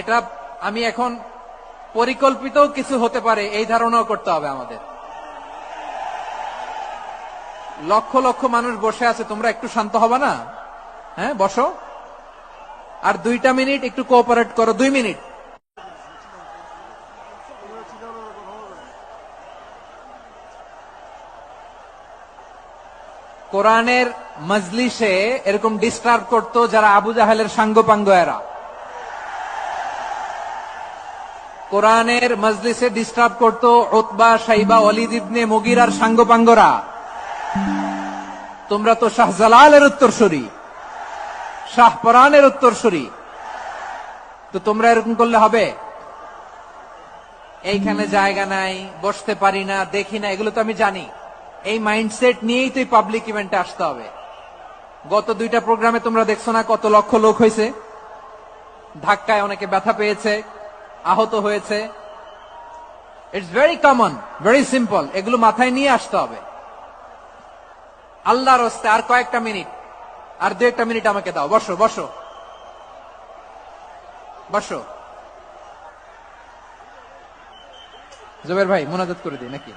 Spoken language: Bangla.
এটা আমি এখন পরিকল্পিত কিছু হতে পারে, এই ধারণাও করতে হবে আমাদের। লক্ষ লক্ষ মানুষ বসে আছে, তোমরা একটু শান্ত হবে না? হ্যাঁ বসো। আর দুইটা মিনিট একটু কোঅপারেট করো, দুই মিনিট। কোরআনের মজলিসে এরকম ডিস্টার্ব করতো যারা আবু জাহেলের সাঙ্গপাঙ্গ এরা। কোরআনের মজলিসে ডিস্টার্ব করতো ওতবা সাইবা অলিদ ইবনে মুগিরার সাঙ্গপাঙ্গরা। তোমরা তো শাহজালালের উত্তরসূরি শাহপরানের উত্তরসূরি। তো তোমরা এরকম করলে হবে? এইখানে জায়গা নাই, বসতে পারি না, দেখি না, এগুলো তো আমি জানি। এই মাইন্ডসেট নিয়েই তো পাবলিক ইভেন্টে আসতে হবে। গত দুইটা প্রোগ্রামে তোমরা দেখছ না কত লক্ষ লোক হয়েছে? ধাক্কায় অনেকে ব্যথা পেয়েছে। আহত হয়েছে। It's very common very simple এগুলো মাথায় নিয়ে আসতে হবে। আল্লাহর হস্তে আর কয়েকটা মিনিট, আর দু একটা মিনিট আমাকে দাও। বসো বসো। বসো। জুবের ভাই, মোনাজাত করে দিই নাকি?